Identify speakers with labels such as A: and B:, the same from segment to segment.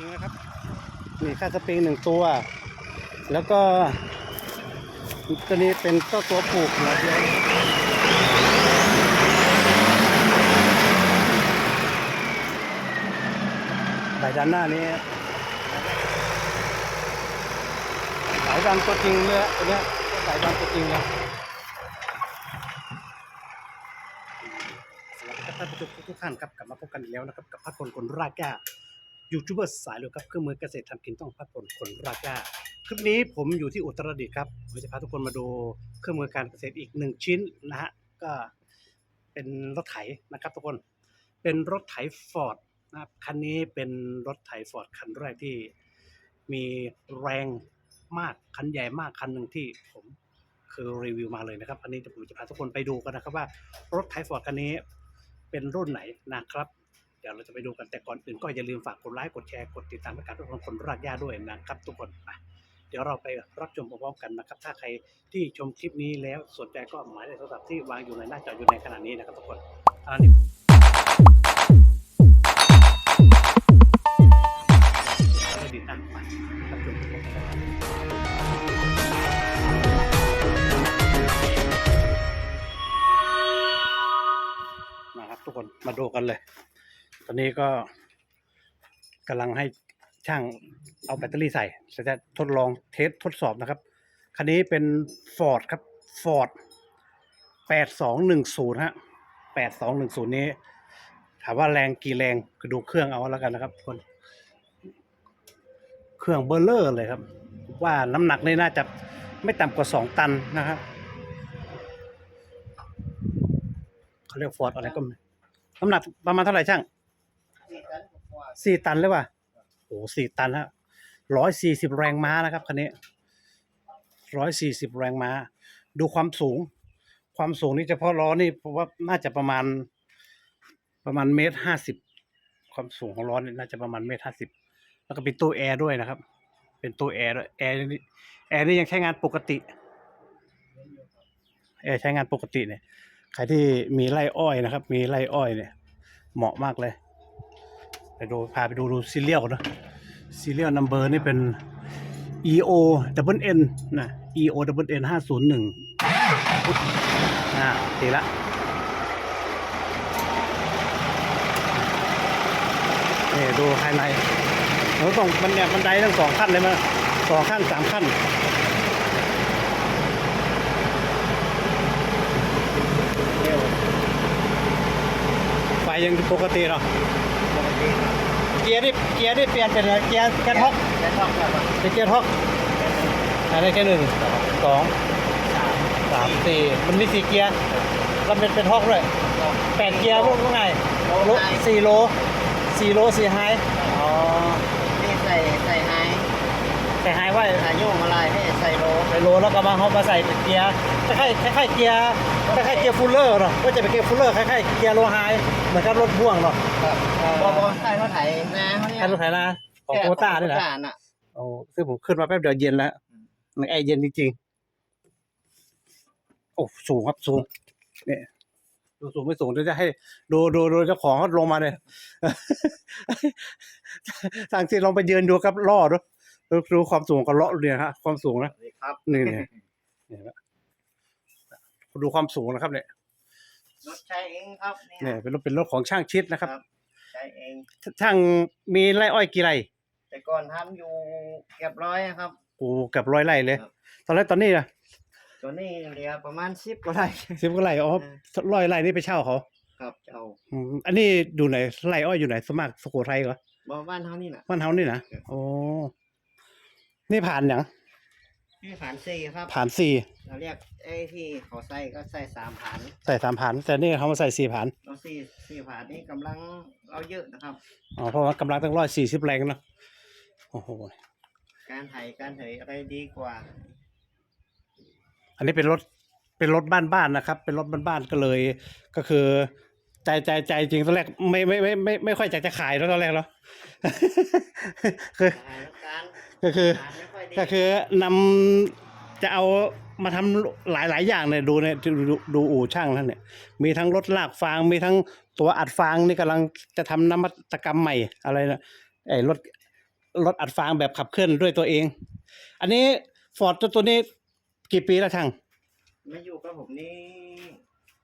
A: ริงนะครับมีค่าสปริงหนึ่งตัว แล้วก็ตัวนี้เป็นเจ้าตัวผูกนะเดียวใบด้านหน้านี้สายดันตัวจริงเลยอันเนี้ยสายดันตัวจริงเลยสวัสดีครับท่านผู้ชมทุกท่านครับกลับมาพบกันอีกแล้วนะครับ กับพัดพลคนรากหญ้า ยูทูบเบอร์สายเรือครับเครื่องมือเกษตรทำกินต้องพัดพลคนรากหญ้าคลิปนี้ผมอยู่ที่อุตรดิตถ์ครับผมจะพาทุกคนมาดูเครื่องมือการเกษตรอีกหนึ่งชิ้นนะฮะก็เป็นรถไถนะครับทุกคนเป็นรถไถฟอร์ดนะครับคันนี้เป็นรถไถฟอร์ดคันแรกที่มีแรงมากคันใหญ่มากคันหนึ่งที่ผมคือรีวิวมาเลยนะครับอันนี้ผมจะพาทุกคนไปดูกันนะครับว่ารถไถฟอร์ดคันนี้เป็นรุ่นไหนนะครับ เดี๋ยวเราจะไปดูกันแต่ก่อนอื่นก็อย่าลืมฝากกดไลค์กดแชร์กดติดตามประกาศทุกคนคนรากหญ้าด้วยนะครับ ทุกคนไปเดี๋ยวเราไปรับชมพร้อมกันนะครับ ถ้าใครที่ชมคลิปนี้แล้วสนใจก็หมายเลขโทรศัพท์ที่วางอยู่ในหน้าจออยู่ในขณะนี้นะครับทุกคนอันนี้ดีตั้งไปรับชมพร้อมกันนะครับมาครับทุกคนมาดูกันเลย อนนี้ก็กำลังให้ช่างเอาแบตเตอรี่ใส่จะทดลองเทสทดสอบนะครับ คันนี้เป็น Ford ครับ Ford 8210 ฮะ 8210 นี้ ถามว่าแรงกี่แรงก็ดูเครื่องเอาแล้วกันนะครับคนเครื่องเบอร์เลอร์เลยครับ ว่าน้ำหนักนี่น่าจะไม่ต่ำกว่า 2 ตันนะครับเขาเรียก Ford อะไรก็น้ำหนักประมาณเท่าไหร่ช่าง สี่ตันเลยว่ะโอ้สี่ตันฮะร้อยสี่สิบแรงม้านะครับคันนี้ร้อยสี่สิบแรงม้า ดูความสูง ความสูงนี่เฉพาะล้อนี่ผมว่าน่าจะประมาณ ประมาณเมตรห้าสิบความสูงของล้อนี่น่าจะประมาณเมตรห้าสิบแล้วก็เป็นตู้แอร์ด้วยนะครับ เป็นตู้แอร์ด้วยแอร์นี่แอร์นี่ยังใช้งานปกติแอร์ใช้งานปกติเนี่ยใครที่มีไร่อ้อยนะครับ มีไร่อ้อยเนี่ย เหมาะมากเลย ไปดูพาไปดูดูซีเรียลนะซีเรียลนัมเบอร์นี่เป็น EO double N นะ EO double N ห้าศูนย์หนึ่งอ่าตีละนี่ดูภายในเราต้องมันเนี่ยบันไดทั้งสองขั้นเลยมั้ยสองขั้นสามขั้นไฟยังปกติเนาะ เกียร์นี่เกียร์นี่เปลี่ยนเป็นอะไรเกียร์แค่ท็อก
B: แค่ช่องแค่ว่า
A: เป็นเกียร์ท็อกอะไรแค่หนึ่งสองสามสี่มันมีสี่เกียร์แล้วเป็นเป็นท็อกด้วยแปดเกียร์พวกว่าไงโลสี่โลสี่โลสี่ไฮอ๋อ
B: นี่ใส่ใส่ไฮ
A: แต่ไฮไว้
B: ใส่โยงอะไรให้ใส่โล
A: ไปโลแล้วก็มาเขามาใส่เป็นเกียร์คล้ายๆคล้ายๆเกียร์คล้ายๆเกียร์ฟูลเลอร์เนาะก็จะเป็นเกียร์ฟูลเลอร์คล้ายๆเกียร์โลไฮเหมือนกับรถพ่วงเนาะ
B: ครั บอบอใส่รถไถนาเขาเนี่ย
A: แค่รถไถนาของโคต้าด้วยนะ
B: โคน่ะ
A: โอ้ซึ่งผมขึ้นมาแป๊บเดียวเย็นแล้วมันไอเย็นจริงๆโอ้สูงครับสูงเนี่ยดูสูงไม่สูงเดี๋ยวจะให้ดูดูดูเจ้าของเขาลงมาเลยทางที่ลองไปยืนดูครับล่อดูดูดูความสูงกับเลาะเนี่ยฮะ ความสูงนะ
B: สวัสดีครับ
A: นี่เนี่ยเนี่ยนะดูความสูงนะครับเนี่ย
B: รถใช้เองครับ
A: เนี่ยเป็นรถเป็นรถของช่างชิดนะครับ
B: ใช้เอง
A: ช่างมีไร่อ้อยกี่ไร่
B: แต่ก่อนทำอยู่เกือบร้อยครับ
A: โอ้เกับร้อยไร่เลย
B: ครับ
A: ตอนแรกตอนนี้นะ
B: ตัวนี้เหลือประมาณสิบกว่าไร่
A: สิบกว่าไร่อ๋อร้อยไร่นี่ไปเช่าเขา
B: ครับเจ้า
A: อืมอันนี้อยู่ไหนไร่อ้อยอยู่ไหนสวนมัครสุโขทัยเหรอ
B: บ่บ้านเท่านี้น่ะ
A: บ้านเฮานี่นะครับโอ้นี่ผ่านอย่า ง
B: นี่ผ่านสี่ครับ
A: ผ่านสี่
B: เราเรียกไอ้ที่เขาใส่ก็ใส่สามผ่าน
A: ใส่สามผ่านแต่นี่เขามาใส่สี่ผ่าน
B: เราสี่สี่ผ่านนี่กำลังเราเยอะนะครับ
A: อ๋อเพราะว่ากำลังตั้งร้อยสี่สิบแรงเนาะโอ้โห
B: การไถการเถยอะไรดีกว่า
A: อันนี้เป็นรถเป็นรถบ้านๆนะครับ เป็นรถบ้านๆก็เลย ก็คือ ใจใจใจจริงตอนแรกไม่ไม่ไม่ไม่ไม่ค่อยอยากจะขายแล้วตอนแรกเนาะ คือ
B: สถานการณ์
A: ก็คือ
B: การ ไม่ค่อยดี
A: ก็คือนำจะเอามาทำหลายหลายอย่างเนี่ยดูเนี่ยดูดูดูอู่ช่างท่านเนี่ย มีทั้งรถลากฟาง มีทั้งตัวอัดฟางนี่กำลังจะทำนวัตกรรมใหม่อะไรนะไอ้รถรถอัดฟางแบบขับเคลื่อนด้วยตัวเอง อันนี้ฟอร์ดตัวตัวนี้กี่ปีแล้วช่าง
B: มาอยู่กับผมนี่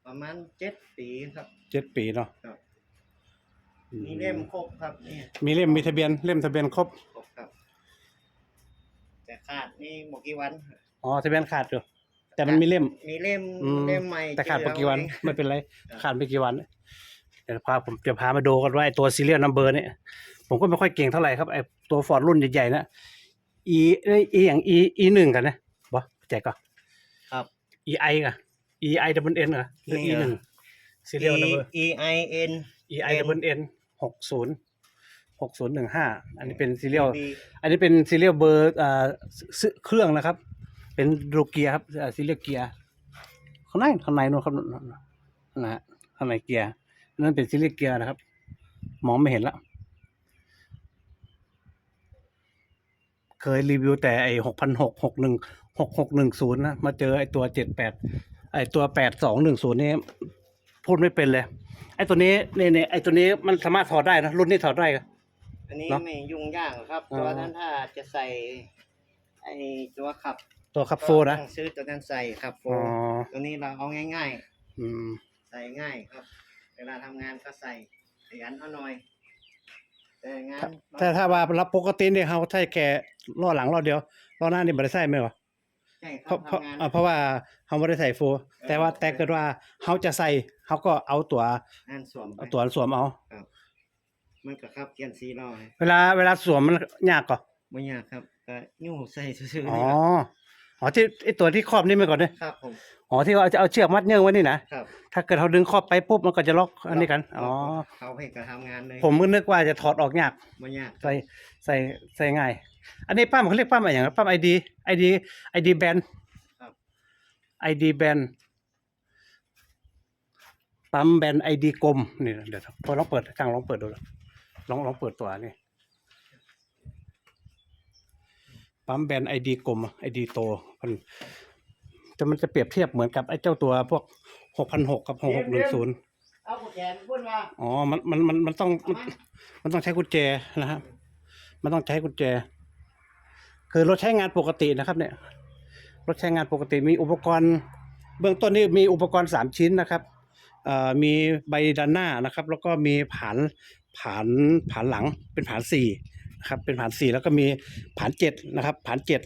B: ประมาณเจ็ดปีครับ
A: เจ็ดปีเนาะ
B: ครับ
A: อื
B: มีเล่มครบครับเนี่ย
A: มีเล่มมีทะเบียนเล่มทะเบียนครบ
B: ครบครับแต่ ขาดนี่บอกกี่วัน
A: อ๋อทะเบียนขาดอยู่แต่มันมีเล่ม
B: มีเล่ม
A: อืม
B: เล่มใหม่
A: แต่ขาดไป
B: เจอ
A: กี่วัน
B: ไไม่
A: เป็นไร
B: ครับ
A: ขาดไปกี่วัน เดี๋ยวพาผมจะพามาดูกันว่าไอ้ตัวซีเรียลนัมเบอร์เนี่ย ผมก็ไม่ค่อยเก่งเท่าไหร่ครับไอ้ตัวฟอร์ดรุ่นใหญ่ๆนะ e อีอย่าง e e หนึ่งกันนะบอแจกก่อน
B: ครับ
A: e i กัน e i double n เหรอหรือ e หนึ่งซีเรียลนัมเบอร์
B: E I N
A: e i double n หกศูนย์ หกศูนย์หนึ่งห้าอันนี้เป็นซีเรียล
B: B
A: อันนี้เป็นซีเรียลเบอร์อ่าซื้อเครื่องนะครับ เป็นโรเกียร์ครับซีเรียลเกียร์ข้างในข้างในนู่นครับนู่นนู่นนะฮะข้างในเกียร์นั่นเป็นซีเรียลเกียร์นะครับ มองไม่เห็นละเคยรีวิวแต่ไอหกพันหกหกหนึ่งหกหกหนึ่งศูนย์นะมาเจอไอตัวเจ็ดแปดไอตัวแปดสองหนึ่งศูนย์นี่พูดไม่เป็นเลย ไอตัวนี้เนี่ยเนี่ยไอตัวนี้มันสามารถถอดได้นะรุ่นนี้ถอดได้ครับ
B: อันนี้
A: เนอะ
B: ไม่ยุ่งยากหรอกครับ
A: อ๋อ
B: ตัวนั้นถ้าจะใส่ไอตัวขับ
A: ตัวคับโฟนะ
B: ก็ต้องซื้อตัวนั้นใส่ขับโฟ
A: อ๋อ
B: ตัวนี้เราเอาง่าย
A: อืม
B: ๆ ใส่ง่ายครับ เวลาทำงานก็ใส่ขยันเอาหน่อย แต่งาน
A: ถ้าถ้าว่ารับปกติเนี่ยเขาใช้แค่ล้อหลังล้อเดียวล้อหน้านี่ไม่ได้ใส่ไหมวะ
B: ใช่ค
A: เพ
B: รั
A: ราะ
B: บ
A: เพราะ
B: ทำงาน
A: อ่าเพราะว่าเขาไม่ได้ใส่โฟร์แต่ว่าแต่เกิดว่าเขาจะใส่เขาก็เอาตัว
B: งานสวมไป
A: เอาตัวสวมเอา
B: มันก็ครับเกียนซีร้อย
A: เวลาเวลาสวมมันยากก่อน
B: ไม่ยากครับก็ยุ่งใส่ซื่อๆ
A: อ๋อ
B: นี่ครับ
A: อ๋อที่ไอตัวที่ครอบนี่ไปก่อนเนี่ย
B: ครับผม
A: อ๋อที่ว่าจะเอาเชือกมัดเงื่องไว้นี่นะ ครับถ้าเกิดเขาดึงครอบไปปุ๊บมันก็จะล็อกอันนี้กัน อ๋อ
B: เขาให้ก็ทำงานเลย
A: ผมก็นึกว่าจะถอดออกยาก
B: ไม่ยาก
A: ใส่ใส่ใส่ง่าย อันนี้ปั้มเขาเรียกปั้มอะไรอย่างปั้มไอดีไอดีไอดีแบน
B: ครับ
A: ไอดีแบนปั๊มแบนไอดีกลมนี่เดี๋ยวพอลองเปิดช่างลองเปิดดูล องลองเปิดตัวนี่ปั๊มแบนไอดีกลมไอดีโตมันแต่มันจะเปรียบเทียบเหมือนกับไอ้เจ้าตัวพวกหกพันหกกับหกหกหนึ่งศูนย์
B: เอากุญแจไปพูดว่า
A: อ๋อ มันมันมันมันต้องมันมันต้องใช้กุญแจนะครับ มันต้องใช้กุญแจ คือรถใช้งานปกตินะครับ เนี่ย รถใช้งานปกติมีอุปกรณ์ เบื้องต้นนี่มีอุปกรณ์สามชิ้นนะครับเอ่อมีใบด้านหน้านะครับ แล้วก็มีผาน ผานผานหลังเป็นผานสี่นะครับเป็นผานสี่แล้วก็มีผานเจ็ดนะครับผานเจ็ด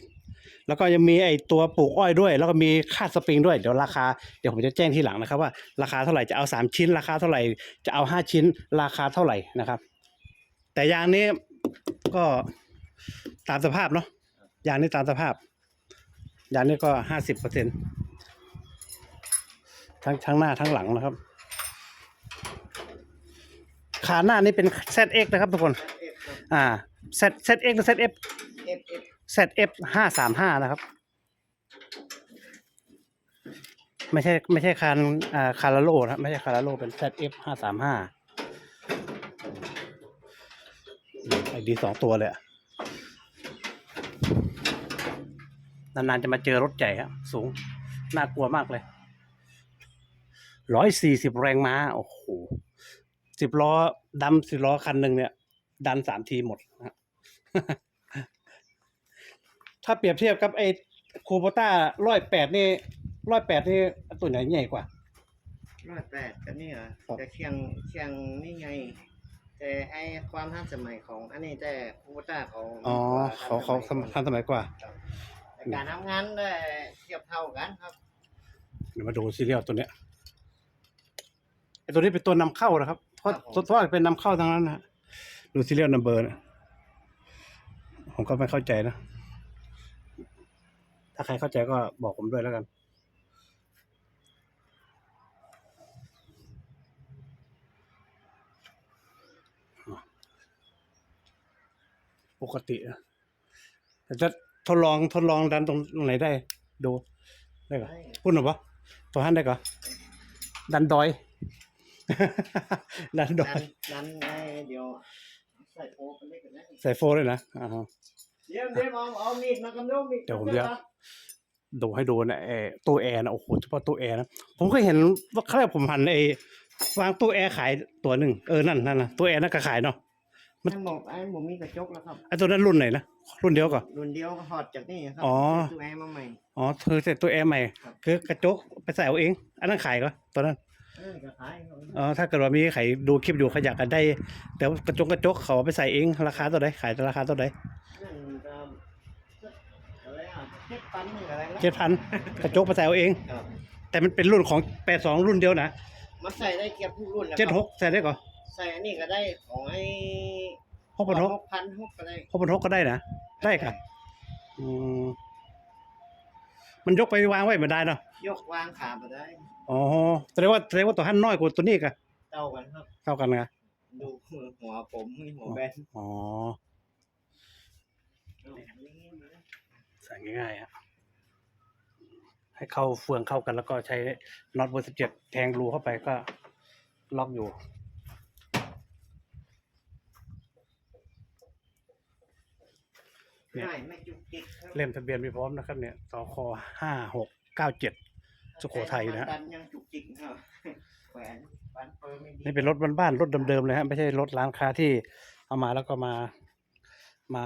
A: แล้วก็ยังมีไอตัวปลูกอ้อยด้วย แล้วก็มีค่าดสปริงด้วยเดี๋ยวราคาเดี๋ยวผมจะแจ้งทีหลังนะครับ ว่าราคาเท่าไหร่จะเอาสามชิ้น ราคาเท่าไหร่จะเอาห้าชิ้น ราคาเท่าไหร่นะครับ แต่ยางนี้ก็ตามสภาพเนาะยางนี้ตามสภาพ ยางนี้ก็ห้าสิบเปอร์เซ็นทั้งทั้งหน้าทั้งหลังนะครับ ขาหน้านี่เป็น ZX นะครับทุกคน
B: เอฟครับ
A: อ่า Z ZX หรือ ZF
B: เอฟเอฟ
A: ZF ห้าสามห้านะครับ ไม่ใช่ไม่ใช่คารอ่าคาราโลนะไม่ใช่คาราโลเป็น ZF ห้าสามห้าไอดีสองตัวเลยอะนานๆจะมาเจอรถใหญ่ครับสูง น่ากลัวมากเลยร้อยสี่สิบแรงม้า โอ้โหสิบล้อ ดำสิบล้อคันหนึ่งเนี่ย ดันสามทีหมดนะฮะถ้าเปรียบเทียบกับไอ้คูโบต้าร้อยแปดนี่ร้อยแปดนี่ตัวไหนใหญ่กว่า
B: ร้อยแปดกันนี่เหรอ
A: ครับ
B: จะเคียงเคียงนี่ไง แต่ไอความทันสมัยของอันนี้แต่คูต้าเขา
A: อ๋อเขาเขา
B: ทันสมัย
A: ทันสมัยกว่า
B: ครับแต่การทำงานได้เทียบเท่ากันครับ
A: เดี๋ยวมาดูซีเรียลตัวเนี้ยไอ้ตัวนี้เป็นตัวนำเข้านะครับ เพราะ
B: ครับผม
A: ตัวตัวเป็นนำเข้าทั้งนั้นนะดูซีเรียลนัมเบอร์นะผมก็ไม่เข้าใจนะ ถ้าใครเข้าใจก็บอกผมด้วยแล้วกัน ปกตินะแต่จะทดลองทดลองดันตรงไหนได้ ดู ได้ก่อพูดหน่อยปะตัวหันได้ก่อนดันดอย ดันดอ
B: นั้
A: ย
B: นนั้นไอ้เดี๋ยวใส่โฟกันได้กันนะ
A: ใส่โฟเลยนะอ่าฮะ
B: เดี๋ยวเดี๋ยวเอาเอามีดมากำลังมีด
A: เดี๋ยวผมจะดูให้ดูนะเออตู้แอร์นะโอ้โหเฉพาะตู้แอร์นะผมเคยเห็นว่าครั้งแรกผมหันไอ้วางตู้แอร์ขายตัวหนึ่งเออนั่นนั่นนะตู้แอร์นั่นก็ขายเนาะมัน
B: ท่านบอกไอ้ผมมีกระจกแล้วครับ
A: ไอ้ตัวนั้นรุ่นไหนนะรุ่นเดียวก่อน
B: รุ่นเดียวก็ถอดจากนี่ครั
A: อ๋อ
B: ตัวแอร์มาใหม่
A: อ๋อเธอเสร็จตัวแอร์ใหม่
B: ครับ
A: คือกระจกไปใส่เอาเอง อันนั้นขายก็ตัวนั้น
B: เออจะขายครับ
A: อ๋อถ้าเกิดว่ามีใครดูคลิปอยู่เขาอยากกันได้ แต่ว่ากระจกกระจกเขาเอาไปใส่เองราคาตัวใดขายราคาตัวใด
B: นั่นก็อะไรอะเจ็ดพันหรืออะไรนะ
A: เจ็ดพันกระจกไปใส่เอาเอง
B: ครับ
A: แต่มันเป็นรุ่นของแปดสองรุ่นเดียวนะ
B: มันใส่ได้เกือบทุกรุ่นนะค
A: เจ็ด
B: รับ
A: หกใส่ได้ก่อน
B: ใส่อันนี้ก็ได้ของไอ้
A: หกพันหก
B: หกพันหกก็ได้
A: หกพันหกก็ได้นะได้ครับอืม มันยกไปวางไว้ไม่ได้เนาะ
B: ยกวางขาไปได้
A: อ๋อแสดงว่าแสดงว่าตัวหันน้อยกว่าตัวนี้กัน
B: เท่ากันครับ
A: เท่ากันไง
B: ดูหัวผมนี่หัวแบน
A: อ๋อใส่ง่ายๆฮะให้เข้าเฟืองเข้ากันแล้วก็ใช้น็อตเบอร์สิบเจ็ดแทงรูเข้าไปก็ล็อกอยู่ เนี่ย
B: ง่ายไม่จุกจิกครับ
A: เล่มทะเบียนมีพร้อมนะครับเนี่ยสคห้าหกเก้าเจ็ด สุโขทัยนะฮะ
B: ดันยังจุกจิกครับแขวนฟันเฟิร์มไม่ดี
A: นี่เป็นรถบ้านๆรถเดิมๆเลยฮะไม่ใช่รถร้านค้าที่เอามาแล้วก็มา มา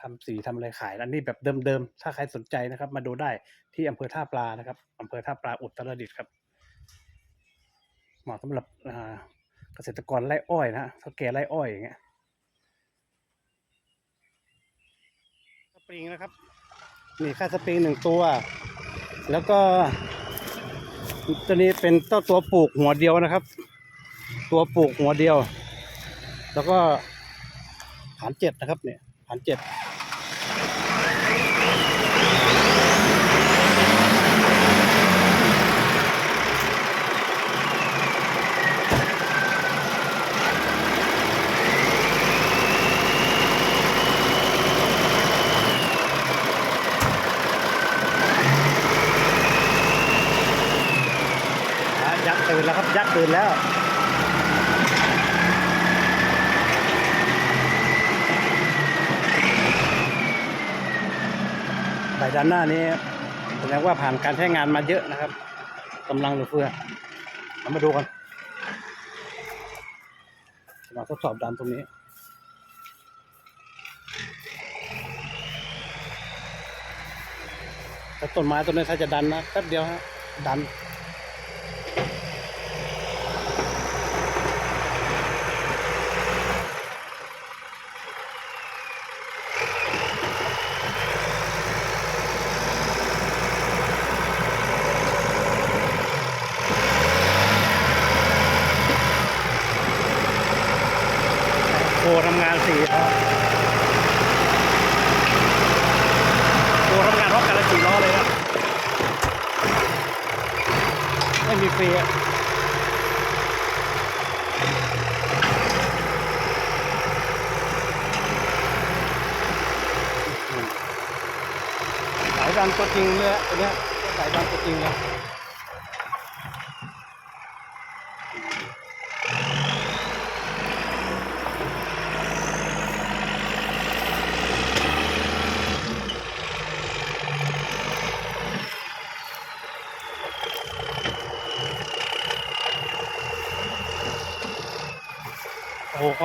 A: ทำสีทำอะไรขายอันนี้แบบเดิมๆถ้าใครสนใจนะครับ มาดูได้ที่อำเภอท่าปลานะครับอำเภอท่าปลาอุตรดิตถ์ครับเหมาะสำหรับอ่าเกษตรกรไร่อ้อยนะฮะเท่าแก่ไร่อ้อยอย่างเงี้ยสป ริงนะครับ นี่ค่าสปริงหนึ่งตัว แล้วก็ ตัวนี้เป็นเต้าตัวปลูกหัวเดียวนะครับ ตัวปลูกหัวเดียว แล้วก็ฐานเจ็ดนะครับเนี่ยฐานเจ็ดอะยักษ์ตื่นแล้วครับ ยักษ์ ตื่นแล้วใบด้านหน้านี้แสดงว่าผ่านการใช้งานมาเยอะนะครับกำลังเหลือเฟือเรามาดูกันมาทดสอบดันตรงนี้แต่ต้นไม้ต้นนี้ถ้าจะดันนะแป๊บเดียวฮะดัน โคทำงานสี่ล้อโคทำงานรถกันละสี่ล้อเลยครับไม่มีฟ รีอะสายดันตัวจริงเลยอันเนี้ยสายดันตัวจริงเลย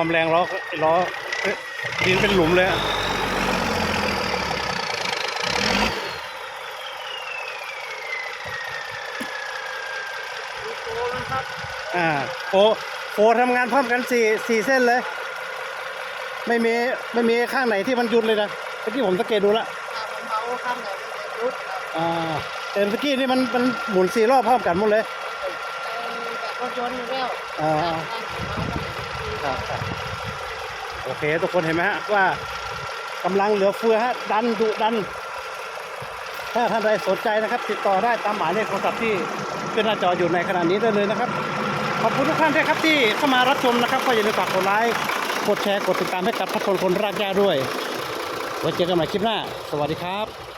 A: ความแรงล้อล้อเอ๊ะดินเป็นหลุมเลยอะอ่าโฟโฟทำงานพร้อมกันสี่สี่เส้นเลย ไม่มีไม่มีข้างไหนที่มันหยุดเลยนะเมื่อกี้ผมสังเกตดูละ
B: ถ้ามันเบาข้างไหนมันจะรุดครับ
A: อ่าแต่เมื่อกี้นี่มันมันหมุนสี่รอบพร้อมกันหมดเลย
B: แต่รถยนต์อยู่แล้ว
A: อ่า ครับครับโอเคทุกคนเห็นไหมฮะว่ากำลังเหลือเฟือฮะดันดุดัน ถ้าท่านใดสนใจนะครับ ติดต่อได้ตามหมายเลขโทรศัพท์ที่ขึ้นหน้าจออยู่ในขณะนี้ได้เลยนะครับขอบคุณทุกท่านด้วยครับที่เข้ามารับชมนะครับ ก็อย่าลืมฝากกดไลค์กดแชร์กดติดตามให้กับพัทคนคนรากหญ้าด้วยไว้เจอกันใหม่คลิปหน้า สวัสดีครับ